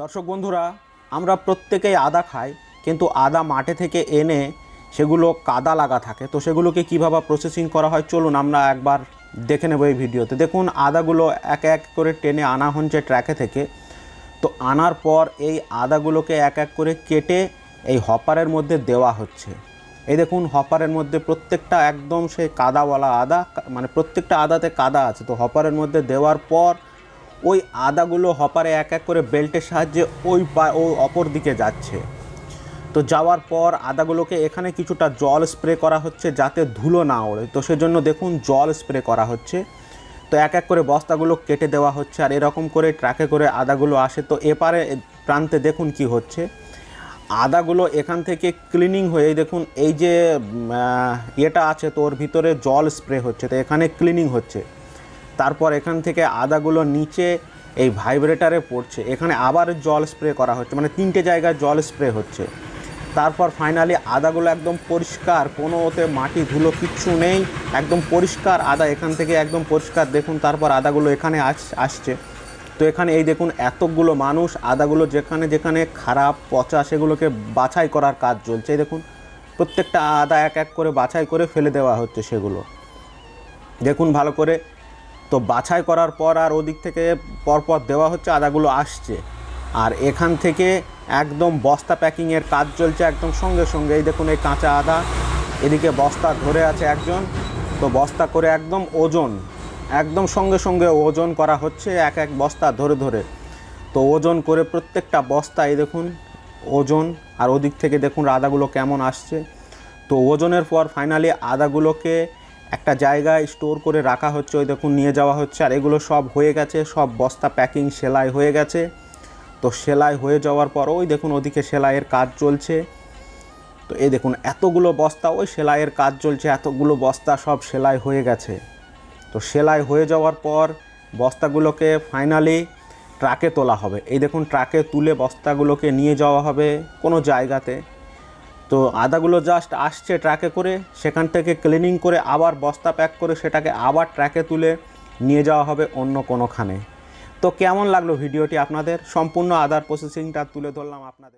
দর্শক বন্ধুরা, আমরা প্রত্যেকেই আদা খাই, কিন্তু আদা মাঠে থেকে এনে সেগুলো কাদা লাগা থাকে। তো সেগুলোকে কীভাবে প্রসেসিং করা হয়, চলুন আমরা একবার দেখে নেব এই ভিডিওতে। দেখুন, আদাগুলো এক এক করে টেনে আনা হচ্ছে ট্র্যাকে থেকে। তো আনার পর এই আদাগুলোকে এক এক করে কেটে এই হপারের মধ্যে দেওয়া হচ্ছে। এই দেখুন, হপারের মধ্যে প্রত্যেকটা একদম সেই কাদাওয়ালা আদা মানে প্রত্যেকটা আদাতে কাদা আছে। তো হপারের মধ্যে দেওয়ার পর ওই আদাগুলো হপারে এক এক করে বেল্টের সাহায্যে ওই পা, ও অপর দিকে যাচ্ছে। তো যাওয়ার পর আদাগুলোকে এখানে কিছুটা জল স্প্রে করা হচ্ছে যাতে ধুলো না ওড়ে। তো সেজন্য দেখুন জল স্প্রে করা হচ্ছে। তো এক এক করে বস্তাগুলো কেটে দেওয়া হচ্ছে আর এরকম করে ট্রাকে করে আদাগুলো আসে। তো এপারে প্রান্তে দেখুন কি হচ্ছে। আদাগুলো এখান থেকে ক্লিনিং হয়ে দেখুন এই যে ইয়েটা আছে তো ওর ভিতরে জল স্প্রে হচ্ছে। তো এখানে ক্লিনিং হচ্ছে। তারপর এখান থেকে আদাগুলো নিচে এই ভাইব্রেটারে পড়ছে। এখানে আবার জল স্প্রে করা হচ্ছে মানে তিনটে জায়গায় জল স্প্রে হচ্ছে। তারপর ফাইনালি আদাগুলো একদম পরিষ্কার কোনো ওতে মাটি, ধুলো কিচ্ছু নেই, একদম পরিষ্কার আদা এখান থেকে একদম পরিষ্কার। দেখুন তারপর আদাগুলো এখানে আস, আসছে। তো এখানে এই দেখুন এতগুলো মানুষ, আদাগুলো যেখানে যেখানে খারাপ, পচা, সেগুলোকে বাছাই করার কাজ চলছে। দেখুন, প্রত্যেকটা আদা এক এক করে বাছাই করে ফেলে দেওয়া হচ্ছে সেগুলো। দেখুন ভালো করে তো বাছাই করার পর আর ওদিক থেকে পরপর দেওয়া হচ্ছে, আদাগুলো আসছে। আর এখান থেকে একদম বস্তা প্যাকিংয়ের কাজ চলছে একদম সঙ্গে সঙ্গে। এই দেখুন, এই কাঁচা আদা, এদিকে বস্তা ধরে আছে একজন। তো বস্তা করে একদম ওজন, একদম সঙ্গে সঙ্গে ওজন করা হচ্ছে এক এক বস্তা ধরে ধরে। তো ওজন করে প্রত্যেকটা বস্তা, এই দেখুন, ওজন। আর ওদিক থেকে দেখুন, আদাগুলো কেমন আসছে। তো ওজনের পর ফাইনালি আদাগুলোকে একটা জায়গায় স্টোর করে রাখা হচ্ছে, ওই দেখুন নিয়ে যাওয়া হচ্ছে, আর এগুলো সব হয়ে গেছে, সব বস্তা প্যাকিং সেলাই হয়ে গেছে। তো সেলাই হয়ে যাওয়ার পর ওই দেখুন ওদিকে সেলাইয়ের কাজ চলছে। তো এই দেখুন এতগুলো বস্তা, ওই সেলাইয়ের কাজ চলছে, এতগুলো বস্তা সব সেলাই হয়ে গেছে। তো সেলাই হয়ে যাওয়ার পর বস্তাগুলোকে ফাইনালি ট্রাকে তোলা হবে। এই দেখুন ট্রাকে তুলে বস্তাগুলোকে নিয়ে যাওয়া হবে কোনো জায়গাতে। তো আদাগুলো জাস্ট আসছে ট্রাকে করে, সেখান থেকে ক্লিনিং করে আবার বস্তা প্যাক করে সেটাকে আবার ট্র্যাকে তুলে নিয়ে যাওয়া হবে অন্য কোনোখানে। তো কেমন লাগল ভিডিওটি আপনাদের? সম্পূর্ণ আদার প্রসেসিংটা তুলে ধরলাম আপনাদের।